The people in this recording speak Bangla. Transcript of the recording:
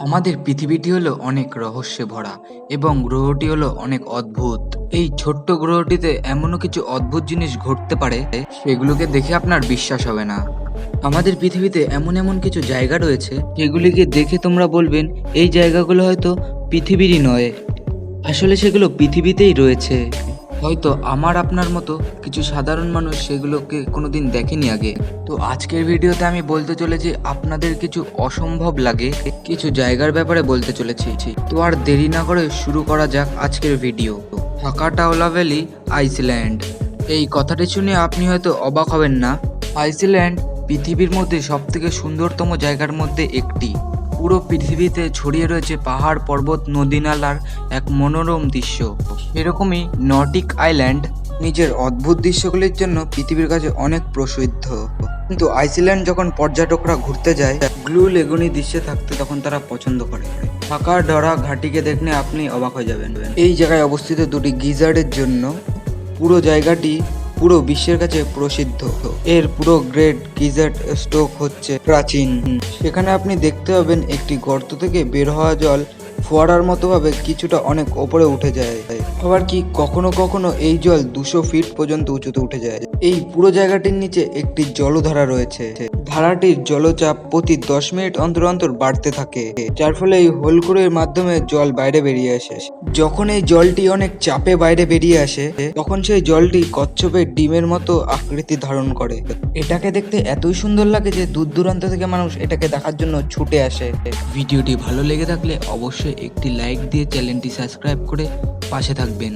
আমাদের পৃথিবীটি হলো অনেক রহস্যে ভরা এবং গ্রহটি হলো অনেক অদ্ভুত। এই ছোট্ট গ্রহটিতে এমনও কিছু অদ্ভুত জিনিস ঘটতে পারে, সেগুলোকে দেখে আপনার বিশ্বাস হবে না। আমাদের পৃথিবীতে এমন এমন কিছু জায়গা রয়েছে, যেগুলিকে দেখে তোমরা বলবেন, এই জায়গাগুলো হয়তো পৃথিবীরই নয়। আসলে সেগুলো পৃথিবীতেই রয়েছে। হয়তো আমার আপনার মতো কিছু সাধারণ মানুষ সেগুলোকে কোনোদিন দেখেনি আগে। তো আজকের ভিডিওতে আমি বলতে চলেছি, আপনাদের কিছু অসম্ভব লাগে, কিছু জায়গার ব্যাপারে বলতে চলেছি। তো আর দেরি না করে শুরু করা যাক আজকের ভিডিও। হাকাটাওলা valley, Iceland. এই কথাটি শুনে আপনি হয়তো অবাক হবেন না, আইসল্যান্ড পৃথিবীর মধ্যে সবথেকে সুন্দরতম জায়গার মধ্যে একটি। পুরো পৃথিবীতে ছড়িয়ে রয়েছে পাহাড়, পর্বত, নদী নালার এক মনোরম দৃশ্য। এরকমই নটিক আইল্যান্ড নিজের অদ্ভুত দৃশ্যগুলির জন্য পৃথিবীর কাছে অনেক প্রসিদ্ধ। কিন্তু আইসল্যান্ড যখন পর্যটকরা ঘুরতে যায়, গ্লু লেগুনি দৃশ্যে থাকতে তখন তারা পছন্দ করে। ফাঁকা ডরা ঘাটিকে দেখলে আপনি অবাক হয়ে যাবেন। এই জায়গায় অবস্থিত দুটি গিজার্ডের জন্য পুরো জায়গাটি পুরো বিশ্বের কাছে প্রসিদ্ধ। এর পুরো গ্রেট গিজার্ট স্টোক হচ্ছে প্রাচীন। সেখানে আপনি দেখতে পাবেন একটি গর্ত থেকে বের হওয়া জল ফোয়ারার মতো ভাবে কিছুটা অনেক ওপরে উঠে যায়। আবার কি কখনো কখনো এই জল দুশো ফিট পর্যন্ত উঁচুতে উঠে যায়। এই পুরো জায়গাটির নিচে একটি জলধারা রয়েছে। ধারাটির জলচাপ প্রতি দশ মিনিট অন্তর অন্তর বাড়তে থাকে, যার ফলে এই হোলকুড়ের মাধ্যমে জল বাইরে বেরিয়ে আসে। যখন এই জলটি অনেক চাপে বাইরে বেরিয়ে আসে, তখন সেই জলটি কচ্ছপের ডিমের মতো আকৃতি ধারণ করে। এটাকে দেখতে এতই সুন্দর লাগে যে দূর দূরান্ত থেকে মানুষ এটাকে দেখার জন্য ছুটে আসে। ভিডিওটি ভালো লেগে থাকলে অবশ্যই একটি লাইক দিয়ে চ্যানেলটি সাবস্ক্রাইব করে পাশে থাকবেন।